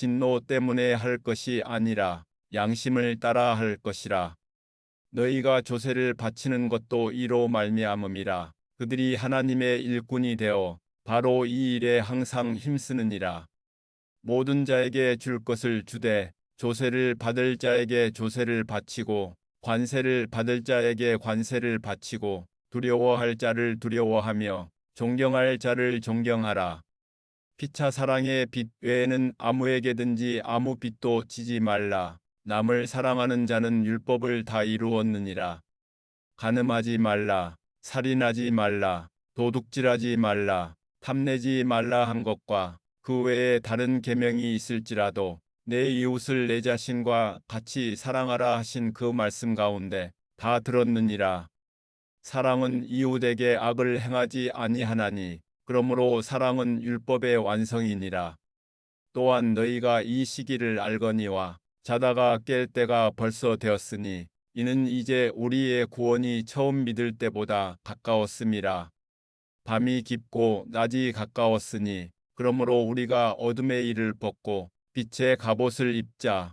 진노 때문에 할 것이 아니라 양심을 따라 할 것이라. 너희가 조세를 바치는 것도 이로 말미암음이라. 그들이 하나님의 일꾼이 되어 바로 이 일에 항상 힘쓰느니라. 모든 자에게 줄 것을 주되 조세를 받을 자에게 조세를 바치고 관세를 받을 자에게 관세를 바치고 두려워할 자를 두려워하며 존경할 자를 존경하라. 피차 사랑의 빛 외에는 아무에게든지 아무 빛도 지지 말라. 남을 사랑하는 자는 율법을 다 이루었느니라. 가늠하지 말라. 살인하지 말라. 도둑질하지 말라. 탐내지 말라 한 것과 그 외에 다른 계명이 있을지라도 내 이웃을 내 자신과 같이 사랑하라 하신 그 말씀 가운데 다 들었느니라. 사랑은 이웃에게 악을 행하지 아니하나니 그러므로 사랑은 율법의 완성이니라. 또한 너희가 이 시기를 알거니와 자다가 깰 때가 벌써 되었으니 이는 이제 우리의 구원이 처음 믿을 때보다 가까웠음이라. 밤이 깊고 낮이 가까웠으니 그러므로 우리가 어둠의 일을 벗고 빛의 갑옷을 입자.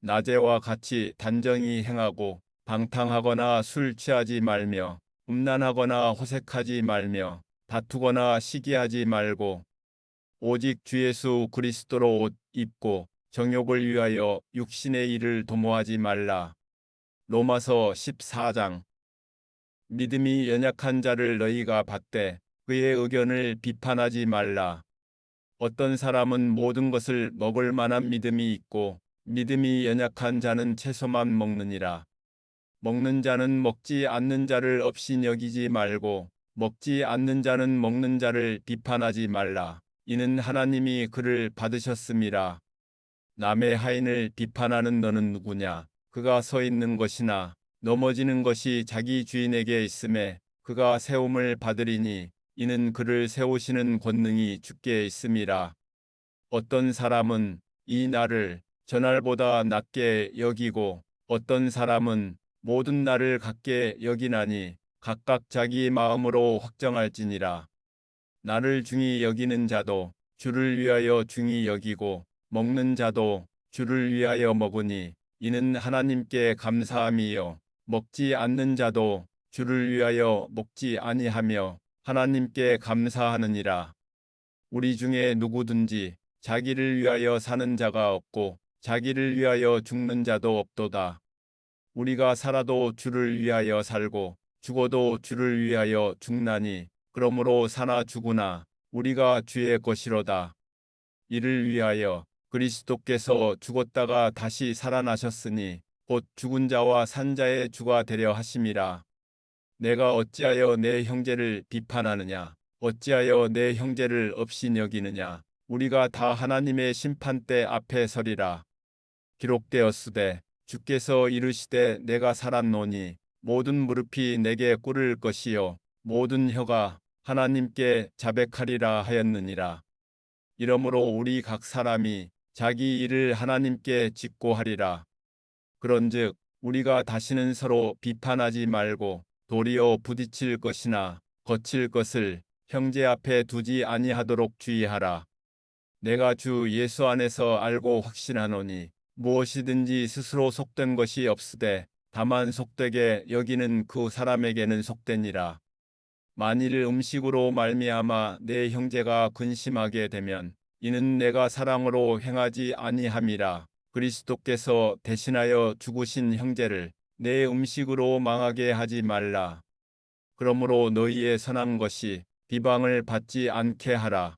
낮에와 같이 단정히 행하고 방탕하거나 술 취하지 말며 음란하거나 호색하지 말며 다투거나 시기하지 말고 오직 주 예수 그리스도로 옷 입고 정욕을 위하여 육신의 일을 도모하지 말라. 로마서 14장 믿음이 연약한 자를 너희가 받되 그의 의견을 비판하지 말라. 어떤 사람은 모든 것을 먹을 만한 믿음이 있고 믿음이 연약한 자는 채소만 먹느니라. 먹는 자는 먹지 않는 자를 없이 여기지 말고 먹지 않는 자는 먹는 자를 비판하지 말라. 이는 하나님이 그를 받으셨음이라. 남의 하인을 비판하는 너는 누구냐? 그가 서 있는 것이나 넘어지는 것이 자기 주인에게 있음에 그가 세움을 받으리니 이는 그를 세우시는 권능이 주께 있음이라. 어떤 사람은 이 날을 전날보다 낮게 여기고 어떤 사람은 모든 날을 같게 여기나니 각각 자기 마음으로 확정할지니라. 나를 중히 여기는 자도 주를 위하여 중히 여기고 먹는 자도 주를 위하여 먹으니 이는 하나님께 감사함이요 먹지 않는 자도 주를 위하여 먹지 아니하며 하나님께 감사하느니라. 우리 중에 누구든지 자기를 위하여 사는 자가 없고 자기를 위하여 죽는 자도 없도다. 우리가 살아도 주를 위하여 살고 죽어도 주를 위하여 죽나니 그러므로 사나 죽으나 우리가 주의 것이로다. 이를 위하여 그리스도께서 죽었다가 다시 살아나셨으니 곧 죽은 자와 산 자의 주가 되려 하심이라. 내가 어찌하여 내 형제를 비판하느냐? 어찌하여 내 형제를 없이 여기느냐? 우리가 다 하나님의 심판대 앞에 서리라. 기록되었으되 주께서 이르시되 내가 살았노니 모든 무릎이 내게 꿇을 것이요 모든 혀가 하나님께 자백하리라 하였느니라. 이러므로 우리 각 사람이 자기 일을 하나님께 짓고 하리라. 그런즉 우리가 다시는 서로 비판하지 말고 도리어 부딪힐 것이나 거칠 것을 형제 앞에 두지 아니하도록 주의하라. 내가 주 예수 안에서 알고 확신하노니 무엇이든지 스스로 속된 것이 없으되 다만 속되게 여기는 그 사람에게는 속되니라. 만일 음식으로 말미암아 내 형제가 근심하게 되면 이는 내가 사랑으로 행하지 아니함이라. 그리스도께서 대신하여 죽으신 형제를 내 음식으로 망하게 하지 말라. 그러므로 너희의 선한 것이 비방을 받지 않게 하라.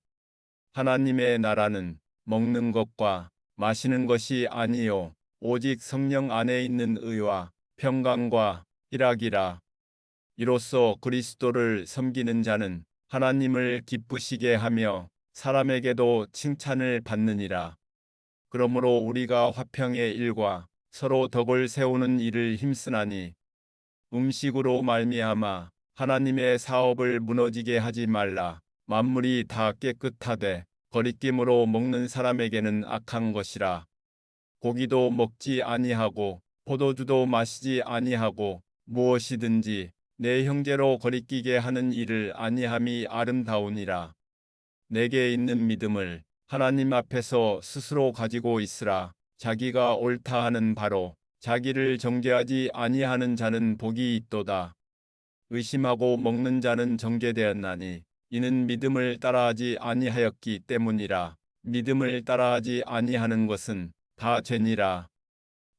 하나님의 나라는 먹는 것과 마시는 것이 아니요 오직 성령 안에 있는 의와 평강과 희락이라. 이로써 그리스도를 섬기는 자는 하나님을 기쁘시게 하며 사람에게도 칭찬을 받느니라. 그러므로 우리가 화평의 일과 서로 덕을 세우는 일을 힘쓰나니 음식으로 말미암아 하나님의 사업을 무너지게 하지 말라. 만물이 다 깨끗하되 거리낌으로 먹는 사람에게는 악한 것이라. 고기도 먹지 아니하고 포도주도 마시지 아니하고 무엇이든지 내 형제로 거리끼게 하는 일을 아니함이 아름다우니라. 내게 있는 믿음을 하나님 앞에서 스스로 가지고 있으라. 자기가 옳다 하는 바로 자기를 정죄하지 아니하는 자는 복이 있도다. 의심하고 먹는 자는 정죄되었나니 이는 믿음을 따라하지 아니하였기 때문이라. 믿음을 따라하지 아니하는 것은 다 죄니라.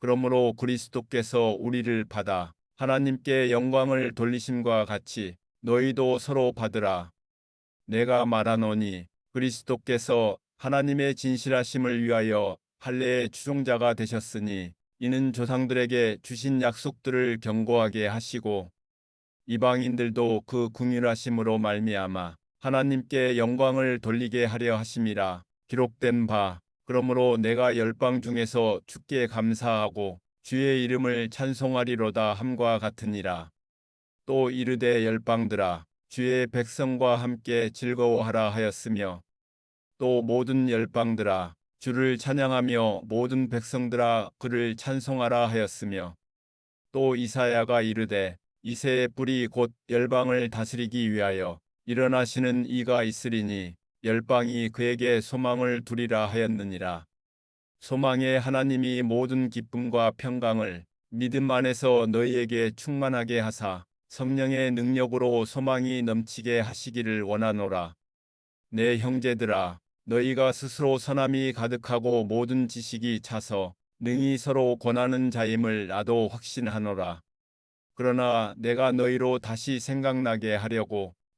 그러므로 그리스도께서 우리를 받아 하나님께 영광을 돌리심과 같이 너희도 서로 받으라. 내가 말하노니 그리스도께서 하나님의 진실하심을 위하여 할례의 추종자가 되셨으니 이는 조상들에게 주신 약속들을 경고하게 하시고 이방인들도 그 궁휼하심으로 말미암아 하나님께 영광을 돌리게 하려 하심이라 기록된 바 그러므로 내가 열방 중에서 주께 감사하고 주의 이름을 찬송하리로다 함과 같으니라. 또 이르되 열방들아 주의 백성과 함께 즐거워하라 하였으며 또 모든 열방들아 주를 찬양하며 모든 백성들아 그를 찬송하라 하였으며 또 이사야가 이르되 이새의 뿔이 곧 열방을 다스리기 위하여 일어나시는 이가 있으리니 열방이 그에게 소망을 두리라 하였느니라. 소망의 하나님이 모든 기쁨과 평강을 믿음 안에서 너희에게 충만하게 하사 성령의 능력으로 소망이 넘치게 하시기를 원하노라. 내 형제들아 너희가 스스로 선함이 가득하고 모든 지식이 차서 능히 서로 권하는 자임을 나도 확신하노라. 그러나 내가 너희로 다시 생각나게 하려고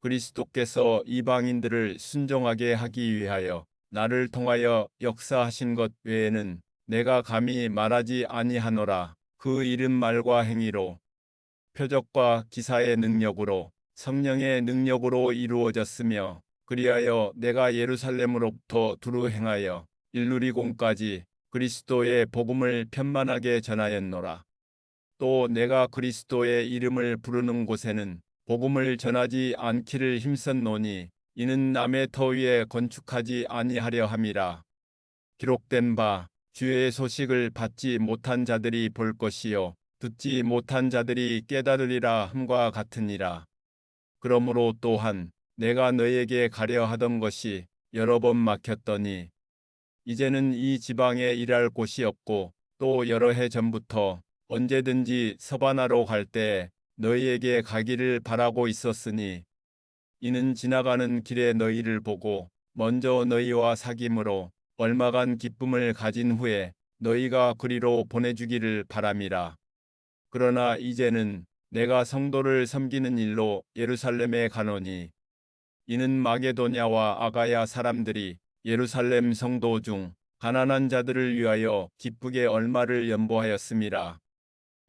그리스도께서 이방인들을 순종하게 하기 위하여 나를 통하여 역사하신 것 외에는 내가 감히 말하지 아니하노라. 그 이름 말과 행위로 표적과 기사의 능력으로 성령의 능력으로 이루어졌으며 그리하여 내가 예루살렘으로부터 두루 행하여 일루리공까지 그리스도의 복음을 편만하게 전하였노라. 또 내가 그리스도의 이름을 부르는 곳에는 복음을 전하지 않기를 힘썼노니 이는 남의 터 위에 건축하지 아니하려 함이라. 기록된 바 주의 소식을 받지 못한 자들이 볼 것이요 듣지 못한 자들이 깨달으리라 함과 같으니라. 그러므로 또한 내가 너에게 가려 하던 것이 여러 번 막혔더니 이제는 이 지방에 일할 곳이 없고 또 여러 해 전부터 언제든지 서바나로 갈 때 너희에게 가기를 바라고 있었으니 이는 지나가는 길에 너희를 보고 먼저 너희와 사귐으로 얼마간 기쁨을 가진 후에 너희가 그리로 보내주기를 바람이라. 그러나 이제는 내가 성도를 섬기는 일로 예루살렘에 가노니 이는 마게도냐와 아가야 사람들이 예루살렘 성도 중 가난한 자들을 위하여 기쁘게 얼마를 연보하였음이라.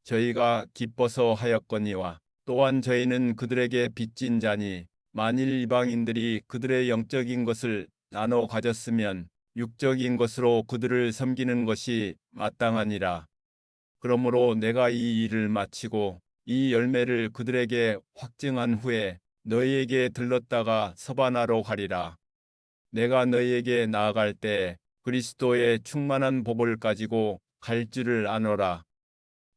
저희가 기뻐서 하였거니와 또한 저희는 그들에게 빚진 자니 만일 이방인들이 그들의 영적인 것을 나눠 가졌으면 육적인 것으로 그들을 섬기는 것이 마땅하니라. 그러므로 내가 이 일을 마치고 이 열매를 그들에게 확증한 후에 너희에게 들렀다가 서바나로 가리라. 내가 너희에게 나아갈 때 그리스도의 충만한 복을 가지고 갈 줄을 아노라.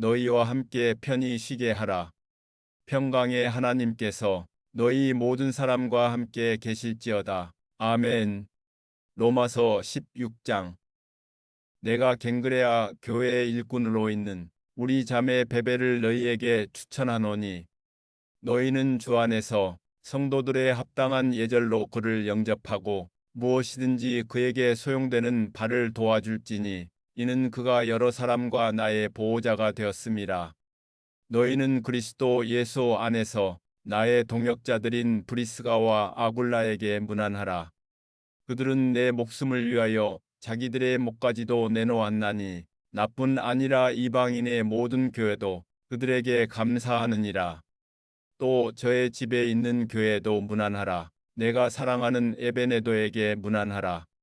너희와 함께 편히 쉬게 하라. 평강의 하나님께서 너희 모든 사람과 함께 계실지어다. 아멘. 로마서 16장 내가 갱그레아 교회의 일꾼으로 있는 우리 자매 베베를 너희에게 추천하노니 너희는 주 안에서 성도들의 합당한 예절로 그를 영접하고 무엇이든지 그에게 소용되는 바를 도와줄지니 이는 그가 여러 사람과 나의 보호자가 되었음이라. 너희는 그리스도 예수 안에서 나의 동역자들인 브리스가와 아굴라에게 문안하라. 그들은 내 목숨을 위하여 자기들의 목까지도 내놓았나니 나뿐 아니라 이방인의 모든 교회도 그들에게 감사하느니라. 또 저의 집에 있는 교회도 문안하라. 내가 사랑하는 에베네도에게 문안하라.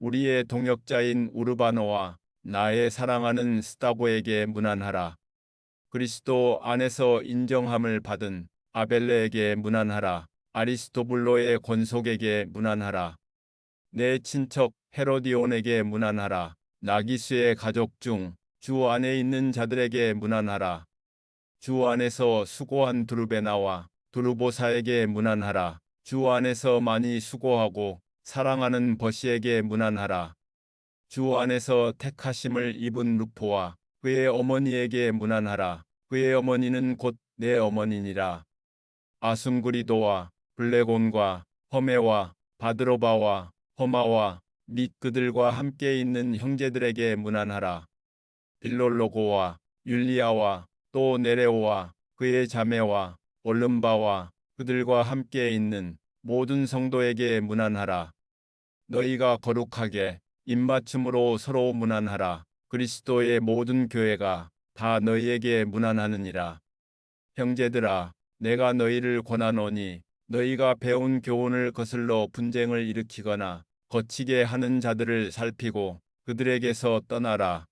우리의 동역자인 우르바노와 나의 사랑하는 스타고에게 문안하라. 그리스도 안에서 인정함을 받은 아벨레에게 문안하라. 아리스토블로의 권속에게 문안하라. 내 친척 헤로디온에게 문안하라. 나기수의 가족 중 주 안에 있는 자들에게 문안하라. 주 안에서 수고한 두르베나와 두르보사에게 문안하라. 주 안에서 많이 수고하고 사랑하는 버시에게 문안하라. 주 안에서 택하심을 입은 루포와 그의 어머니에게 문안하라. 그의 어머니는 곧 내 어머니니라. 아순구리도와 블레곤과 허메와 바드로바와 허마와 및 그들과 함께 있는 형제들에게 문안하라. 빌롤로고와 율리아와 또 네레오와 그의 자매와 올름바와 그들과 함께 있는 모든 성도에게 문안하라. 너희가 거룩하게 입맞춤으로 서로 문안하라. 그리스도의 모든 교회가 다 너희에게 문안하느니라. 형제들아, 내가 너희를 권하노니 너희가 배운 교훈을 거슬러 분쟁을 일으키거나 거치게 하는 자들을 살피고 그들에게서 떠나라.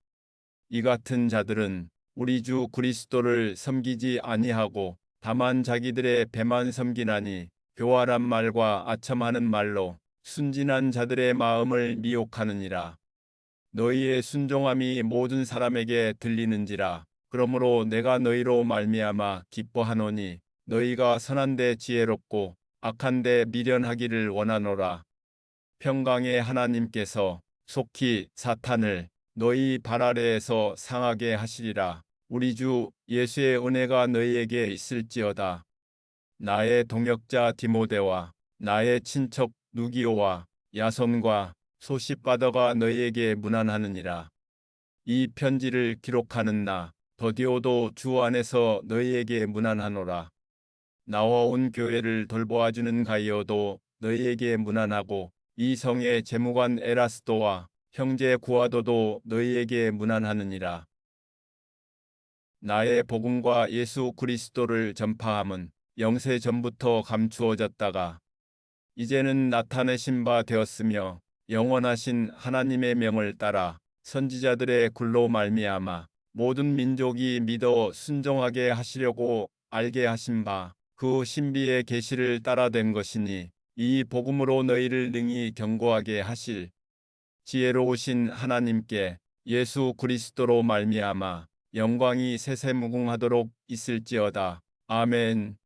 이 같은 자들은 우리 주 그리스도를 섬기지 아니하고 다만 자기들의 배만 섬기나니 교활한 말과 아첨하는 말로 순진한 자들의 마음을 미혹하느니라. 너희의 순종함이 모든 사람에게 들리는지라. 그러므로 내가 너희로 말미암아 기뻐하노니 너희가 선한데 지혜롭고 악한데 미련하기를 원하노라. 평강의 하나님께서 속히 사탄을 너희 발 아래에서 상하게 하시리라. 우리 주 예수의 은혜가 너희에게 있을지어다. 나의 동역자 디모데와 나의 친척 누기오와 야손과 소시바더가 너희에게 문안하느니라. 이 편지를 기록하는 나 더디오도 주 안에서 너희에게 문안하노라. 나와 온 교회를 돌보아 주는 가이오도 너희에게 무난하고 이 성의 재무관 에라스도와 형제 구아도도 너희에게 무난하느니라. 나의 복음과 예수 그리스도를 전파함은 영세 전부터 감추어졌다가 이제는 나타내신 바 되었으며 영원하신 하나님의 명을 따라 선지자들의 글로 말미암아 모든 민족이 믿어 순종하게 하시려고 알게 하신 바 그 신비의 계시를 따라 된 것이니 이 복음으로 너희를 능히 경고하게 하실 지혜로우신 하나님께 예수 그리스도로 말미암아 영광이 세세무궁하도록 있을지어다. 아멘.